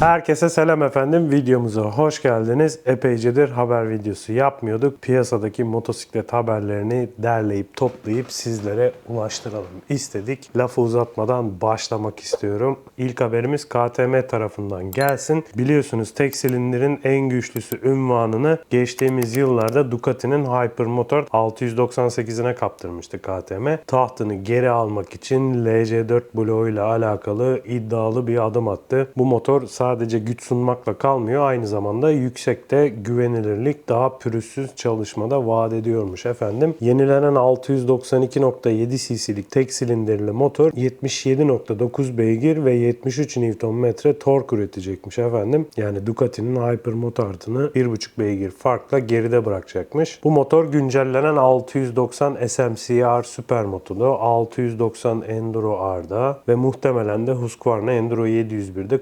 Herkese selam efendim. Videomuza hoş geldiniz. Epeycedir haber videosu yapmıyorduk. Piyasadaki motosiklet haberlerini derleyip toplayıp sizlere ulaştıralım istedik. Lafı uzatmadan başlamak istiyorum. İlk haberimiz KTM tarafından gelsin. Biliyorsunuz tek silindirin en güçlüsü ünvanını geçtiğimiz yıllarda Ducati'nin Hypermotor 698'ine kaptırmıştı KTM. Tahtını geri almak için LC4 Blue ile alakalı iddialı bir adım attı. Bu motor sadece güç sunmakla kalmıyor. Aynı zamanda yüksekte güvenilirlik daha pürüzsüz çalışmada vaat ediyormuş efendim. Yenilenen 692.7 cc'lik tek silindirli motor 77.9 beygir ve 73 Nm tork üretecekmiş efendim. Yani Ducati'nin Hypermotor artıını 1.5 beygir farkla geride bırakacakmış. Bu motor güncellenen 690 SMCR Super Moto'da, 690 Enduro R'da ve muhtemelen de Husqvarna Enduro 701'de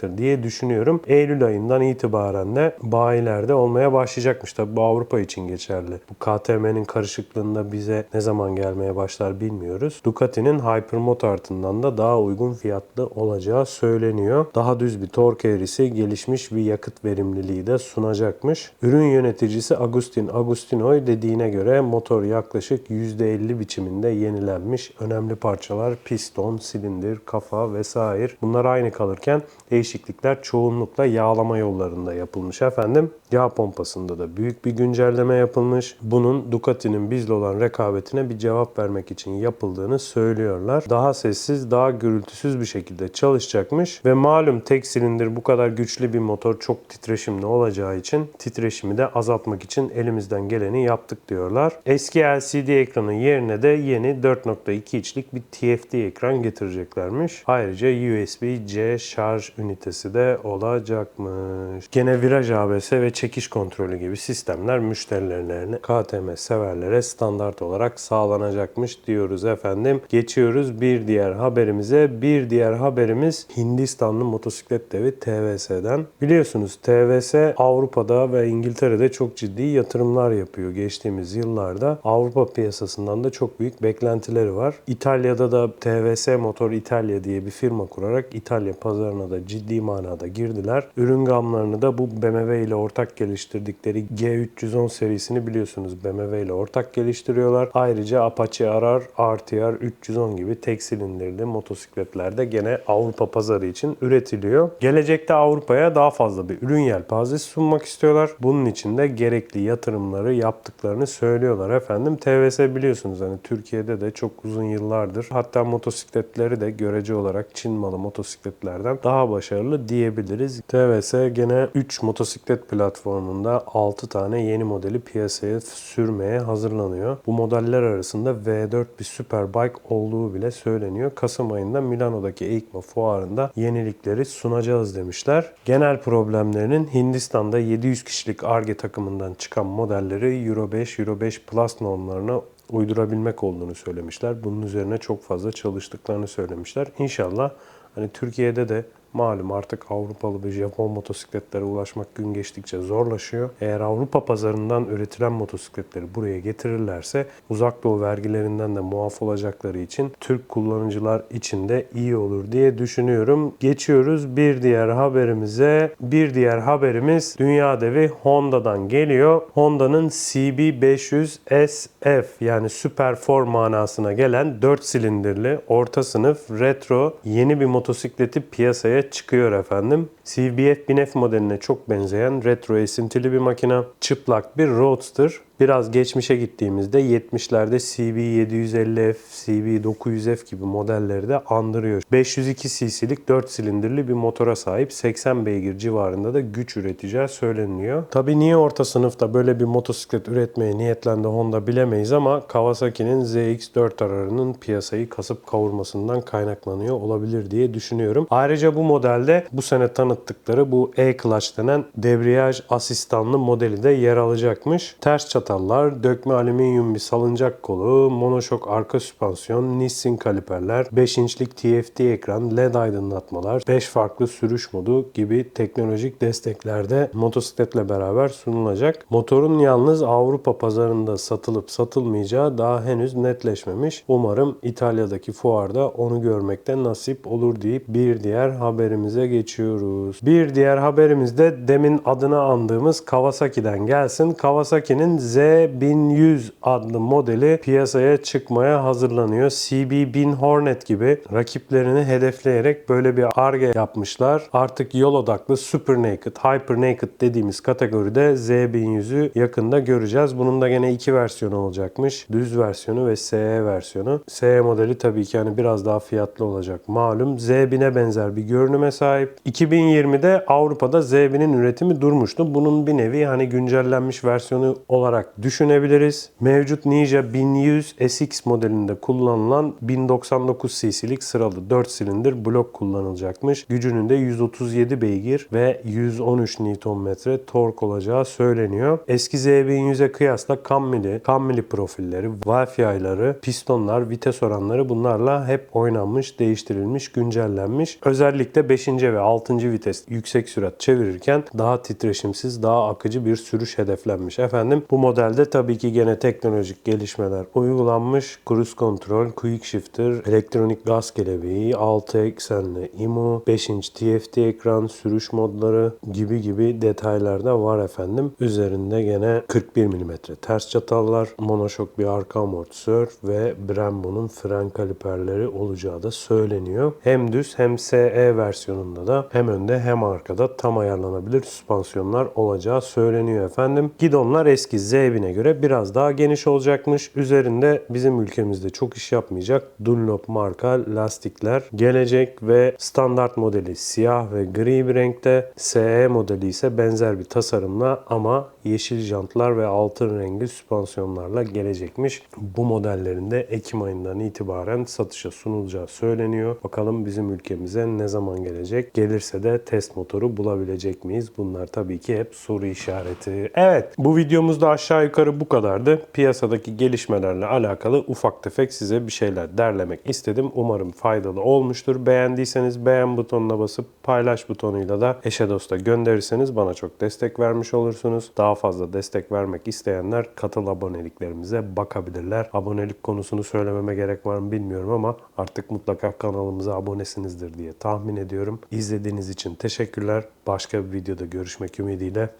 kullanılacaktır diye düşünüyorum. Eylül ayından itibaren de bayilerde olmaya başlayacakmış. Tabi bu Avrupa için geçerli. Bu KTM'nin karışıklığında bize ne zaman gelmeye başlar bilmiyoruz. Ducati'nin Hypermoto artıından da daha uygun fiyatlı olacağı söyleniyor. Daha düz bir tork eğrisi, gelişmiş bir yakıt verimliliği de sunacakmış. Ürün yöneticisi Agustin Agustinoy dediğine göre motor yaklaşık %50 biçiminde yenilenmiş. Önemli parçalar piston, silindir, kafa vesaire. Bunlar aynı kalırken değişiklikler çoğunlukla yağlama yollarında yapılmış efendim. Yağ pompasında da büyük bir güncelleme yapılmış. Bunun Ducati'nin bizle olan rekabetine bir cevap vermek için yapıldığını söylüyorlar. Daha sessiz, daha gürültüsüz bir şekilde çalışacakmış ve malum tek silindir bu kadar güçlü bir motor çok titreşimli olacağı için titreşimi de azaltmak için elimizden geleni yaptık diyorlar. Eski LCD ekranın yerine de yeni 4.2 inçlik bir TFT ekran getireceklermiş. Ayrıca USB-C şarj ünitesi de olacakmış. Gene viraj ABS ve çekiş kontrolü gibi sistemler müşterilerine, KTM severlere standart olarak sağlanacakmış diyoruz efendim. Geçiyoruz bir diğer haberimize. Bir diğer haberimiz Hindistanlı motosiklet devi TVS'den. Biliyorsunuz TVS Avrupa'da ve İngiltere'de çok ciddi yatırımlar yapıyor geçtiğimiz yıllarda. Avrupa piyasasından da çok büyük beklentileri var. İtalya'da da TVS Motor İtalya diye bir firma kurarak İtalya pazarına da ciddi manada girdiler. Ürün gamlarını da bu BMW ile ortak geliştirdikleri G310 serisini biliyorsunuz BMW ile ortak geliştiriyorlar. Ayrıca Apache RR, RTR 310 gibi tek silindirli motosikletler de gene Avrupa pazarı için üretiliyor. Gelecekte Avrupa'ya daha fazla bir ürün yelpazesi sunmak istiyorlar. Bunun için de gerekli yatırımları yaptıklarını söylüyorlar efendim. TVS biliyorsunuz hani Türkiye'de de çok uzun yıllardır hatta motosikletleri de görece olarak Çin malı motosikletlerden daha başarılı diyebiliriz. TVS gene 3 motosiklet platformunda 6 tane yeni modeli piyasaya sürmeye hazırlanıyor. Bu modeller arasında V4 bir superbike olduğu bile söyleniyor. Kasım ayında Milano'daki EICMA fuarında yenilikleri sunacağız demişler. Genel problemlerinin Hindistan'da 700 kişilik ARGE takımından çıkan modelleri Euro 5, Euro 5 Plus normlarına uydurabilmek olduğunu söylemişler. Bunun üzerine çok fazla çalıştıklarını söylemişler. İnşallah hani Türkiye'de de Malum artık Avrupalı bir Japon motosikletlere ulaşmak gün geçtikçe zorlaşıyor. Eğer Avrupa pazarından üretilen motosikletleri buraya getirirlerse uzak doğu vergilerinden de muaf olacakları için Türk kullanıcılar için de iyi olur diye düşünüyorum. Geçiyoruz bir diğer haberimize. Bir diğer haberimiz dünya devi Honda'dan geliyor. Honda'nın CB500 SF yani Super 4 manasına gelen 4 silindirli orta sınıf retro yeni bir motosikleti piyasaya çıkıyor efendim. CBF 1000F modeline çok benzeyen retro esintili bir makine. Çıplak bir roadster. Biraz geçmişe gittiğimizde 70'lerde CB750F, CB900F gibi modelleri de andırıyor. 502 cc'lik 4 silindirli bir motora sahip 80 beygir civarında da güç üreteceği söyleniyor. Tabi niye orta sınıfta böyle bir motosiklet üretmeye niyetlendi Honda bilemeyiz ama Kawasaki'nin ZX4 piyasayı kasıp kavurmasından kaynaklanıyor olabilir diye düşünüyorum. Ayrıca bu modelde bu sene tanıttıkları bu E-Clutch denen debriyaj asistanlı modeli de yer alacakmış. Ters çatal çatallar, dökme alüminyum bir salıncak kolu, monoşok arka süspansiyon, Nissin kaliperler, 5 inçlik TFT ekran, LED aydınlatmalar, 5 farklı sürüş modu gibi teknolojik destekler de motosikletle beraber sunulacak. Motorun yalnız Avrupa pazarında satılıp satılmayacağı daha henüz netleşmemiş. Umarım İtalya'daki fuarda onu görmekte nasip olur deyip bir diğer haberimize geçiyoruz. Bir diğer haberimiz de demin adını andığımız Kawasaki'den gelsin. Kawasaki'nin Z1100 adlı modeli piyasaya çıkmaya hazırlanıyor. CB1000 Hornet gibi rakiplerini hedefleyerek böyle bir arge yapmışlar. Artık yol odaklı Super Naked, Hyper Naked dediğimiz kategoride Z1100'ü yakında göreceğiz. Bunun da gene iki versiyonu olacakmış. Düz versiyonu ve SE versiyonu. SE modeli tabii ki hani biraz daha fiyatlı olacak malum. Z1000'e benzer bir görünüme sahip. 2020'de Avrupa'da Z1000'in üretimi durmuştu. Bunun bir nevi hani güncellenmiş versiyonu olarak düşünebiliriz. Mevcut Ninja 1100 SX modelinde kullanılan 1099 cc'lik sıralı 4 silindir blok kullanılacakmış. Gücünün de 137 beygir ve 113 Nm tork olacağı söyleniyor. Eski Z1100'e kıyasla kammili, kammili profilleri, Wi-Fi ayları, pistonlar, vites oranları bunlarla hep oynanmış, değiştirilmiş, güncellenmiş. Özellikle 5. ve 6. vites yüksek sürat çevirirken daha titreşimsiz, daha akıcı bir sürüş hedeflenmiş. Efendim bu modelde tabii ki gene teknolojik gelişmeler uygulanmış. Cruise Control, Quick Shifter, elektronik gaz kelebeği, 6 eksenli IMU, 5 inç TFT ekran, sürüş modları gibi gibi detaylar da var efendim. Üzerinde gene 41 mm ters çatallar, monoşok bir arka amortisör ve Brembo'nun fren kaliperleri olacağı da söyleniyor. Hem düz hem SE versiyonunda da hem önde hem arkada tam ayarlanabilir süspansiyonlar olacağı söyleniyor efendim. Gidonlar eski Z1000'e göre biraz daha geniş olacakmış. Üzerinde bizim ülkemizde çok iş yapmayacak Dunlop marka lastikler gelecek ve standart modeli siyah ve gri bir renkte. SE modeli ise benzer bir tasarımla ama yeşil jantlar ve altın rengi süspansiyonlarla gelecekmiş. Bu modellerin de Ekim ayından itibaren satışa sunulacağı söyleniyor. Bakalım bizim ülkemize ne zaman gelecek? Gelirse de test motoru bulabilecek miyiz? Bunlar tabii ki hep soru işareti. Evet bu videomuzda aşağı yukarı bu kadardı. Piyasadaki gelişmelerle alakalı ufak tefek size bir şeyler derlemek istedim. Umarım faydalı olmuştur. Beğendiyseniz beğen butonuna basıp paylaş butonuyla da eşe dosta gönderirseniz bana çok destek vermiş olursunuz. Daha fazla destek vermek isteyenler katıl aboneliklerimize bakabilirler. Abonelik konusunu söylememe gerek var mı bilmiyorum ama artık mutlaka kanalımıza abonesinizdir diye tahmin ediyorum. İzlediğiniz için teşekkürler. Başka bir videoda görüşmek ümidiyle.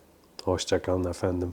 Hoşçakalın efendim.